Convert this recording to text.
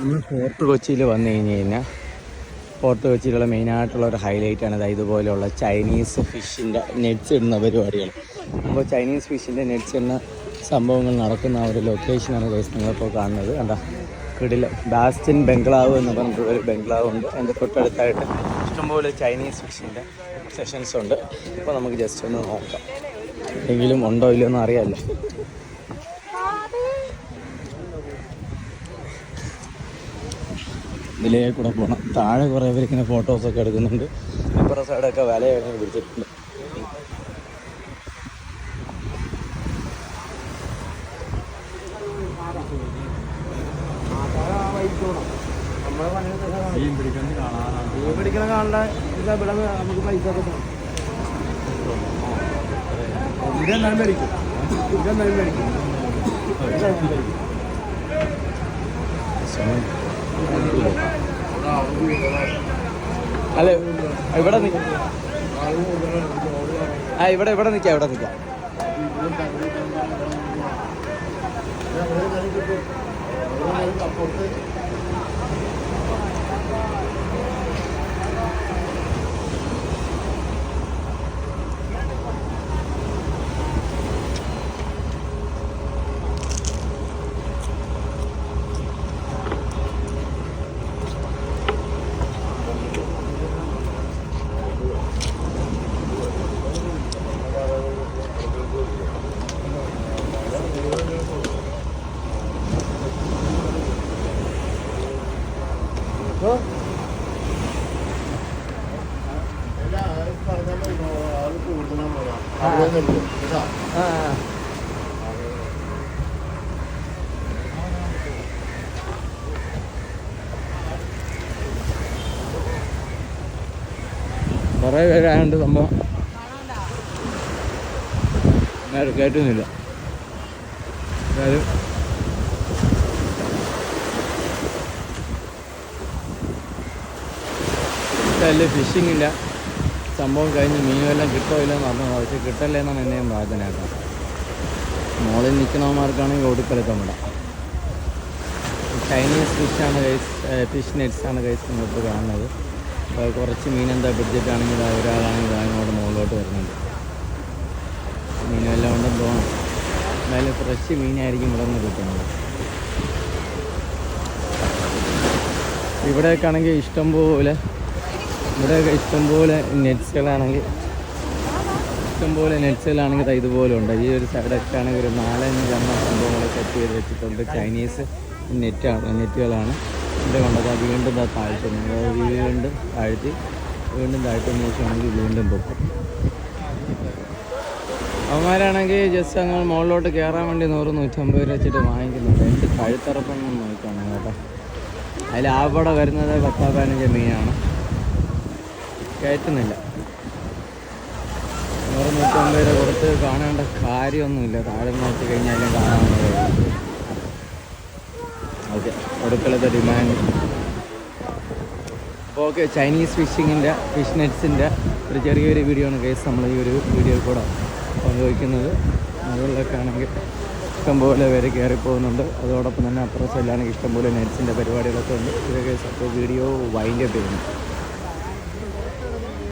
നമ്മൾ ഫോർട്ട് കൊച്ചിയിൽ വന്നു കഴിഞ്ഞ് കഴിഞ്ഞാൽ ഫോർട്ട് കൊച്ചിയിലുള്ള മെയിനായിട്ടുള്ള ഒരു ഹൈലൈറ്റ് ആണ്. അതായത് ഇതുപോലെയുള്ള ചൈനീസ് ഫിഷിന്റെ നെറ്റ്സ് ഇടുന്ന പരിപാടികൾ. അപ്പോൾ ചൈനീസ് ഫിഷിന്റെ നെറ്റ്സ് ഇടുന്ന സംഭവങ്ങൾ നടക്കുന്ന ഒരു ലൊക്കേഷനാണ് ഗൈസ് നിങ്ങളിപ്പോൾ കാണുന്നത്. കണ്ട? കിടില ബാസ്റ്റിൻ ബംഗ്ലാവ് എന്ന് പറഞ്ഞിട്ടുള്ളൊരു ബംഗ്ലാവ് ഉണ്ട്. അതിന്റെ തൊട്ടടുത്തായിട്ട് ഇഷ്ടംപോലെ ചൈനീസ് ഫിഷിന്റെ സെഷൻസ് ഉണ്ട്. അപ്പോൾ നമുക്ക് ജസ്റ്റ് ഒന്ന് നോക്കാം. എന്തെങ്കിലും ഉണ്ടോ ഇല്ലയോ എന്ന് അറിയാമല്ലോ. ഇതിലേ കൂടെ പോകണം താഴെ കുറേ പേര് ഇങ്ങനെ ഫോട്ടോസൊക്കെ എടുക്കുന്നുണ്ട്. അപ്പുറ സൈഡൊക്കെ വിലയൊക്കെ പിടിച്ചിട്ടുണ്ട്. മീൻ പിടിക്കുന്നത് കാണാനാണ്. മീൻ പിടിക്കണ കാണണ്ട ഇല്ല ഇവിടെ നമുക്ക് പൈസ മേടിക്കും. മേടിക്കും. അല്ല ഇവിടെ ആ ഇവിടെ ഇവിടെ നിൽക്കാം ഇവിടെ നിൽക്കാം ആ. കുറേ പേരായതുകൊണ്ട് സംഭവം. കേട്ടുന്നില്ല എന്തായാലും ഇഷ്ടമല്ലേ ഫിഷിങ്ങില്ല സംഭവം കഴിഞ്ഞ് മീനുമെല്ലാം കിട്ടോ ഇല്ലെന്ന് പറഞ്ഞു പക്ഷേ കിട്ടല്ലേ എന്നാണ് എന്നെയും പ്രാർത്ഥനയാക്കാം മോളിൽ നിൽക്കുന്നവന്മാർക്കാണെങ്കിൽ ഒടുക്കലൊക്കെ വിടാം ചൈനീസ് ഫിഷാണ് കൈസ് ഫിഷ് നെറ്റ്സാണ് കൈസ് നിങ്ങൾക്ക് കാണുന്നത്. അപ്പോൾ കുറച്ച് മീനെന്താ പിടിച്ചിട്ടാണെങ്കിൽ ഒരാളാണെങ്കിൽ അങ്ങോട്ട് മുകളിലോട്ട് വരുന്നുണ്ട്. മീനെല്ലാം ഉണ്ടെന്ന് തോന്നും എന്തായാലും ഫ്രഷ് മീനായിരിക്കും ഇവിടെ നിന്ന് കിട്ടുന്നത്. ഇവിടെയൊക്കെ ആണെങ്കിൽ ഇഷ്ടംപോലെ ഇവിടെയൊക്കെ ഇഷ്ടംപോലെ നെറ്റ്സുകളാണെങ്കിൽ ഇഷ്ടംപോലെ നെറ്റ്സുകളാണെങ്കിൽ ഇതുപോലെ ഉണ്ട്. ഈ ഒരു സൈഡൊക്കെ ആണെങ്കിൽ ഒരു നാലഞ്ച് എണ്ണ സംഭവങ്ങൾ സെറ്റ് ചെയ്ത് വെച്ചിട്ടുണ്ട്. ചൈനീസ് നെറ്റാണ് നെറ്റുകളാണ്. ഇവിടെ കൊണ്ടത് വീണ്ടും ദാ താഴ്ത്തുന്നു വീണ്ടും താഴ്ത്തി വീണ്ടും താഴ്ത്തുന്ന ശേഷമാണെങ്കിൽ വീണ്ടും പൊക്കും. അവന്മാരാണെങ്കിൽ ജസ്റ്റ് അങ്ങ് മുകളിലോട്ട് കയറാൻ വേണ്ടി നൂറ് നൂറ്റമ്പത് രൂപ വെച്ചിട്ട് വാങ്ങിക്കുന്നുണ്ട്. എന്റെ കഴുത്തറപ്പൊന്നും നോക്കണം കേട്ടോ. അതിൽ അവിടെ വരുന്നത് പത്താ പതിനഞ്ച് മീനാണ്. കയറ്റുന്നില്ല. നൂറ് നൂറ്റമ്പത് രൂപ കൊടുത്ത് കാണേണ്ട കാര്യമൊന്നുമില്ല. താഴെ നോക്കി കഴിഞ്ഞാലും കാണാൻ ഓക്കെ ഒടുക്കളത്തെ ഡിമാൻഡ്. അപ്പോൾ ഓക്കെ ചൈനീസ് ഫിഷിങ്ങിന്റെ ഫിഷ് നെറ്റ്സിന്റെ ഒരു ചെറിയൊരു വീഡിയോ ആണ് കേസ് നമ്മൾ ഈ ഒരു വീഡിയോയിൽ കൂടെ പങ്കുവയ്ക്കുന്നത്. മുകളിലൊക്കെ ആണെങ്കിൽ ഇഷ്ടംപോലെ പേര് കയറിപ്പോകുന്നുണ്ട് അതോടൊപ്പം തന്നെ അപ്പുറം സൈഡിലാണെങ്കിൽ ഇഷ്ടംപോലെ നെറ്റ്സിന്റെ പരിപാടികളൊക്കെ ഉണ്ട്. ഇതൊക്കെ അപ്പോൾ വീഡിയോ വൈൻഡ് അപ്പ് ചെയ്യുന്നു.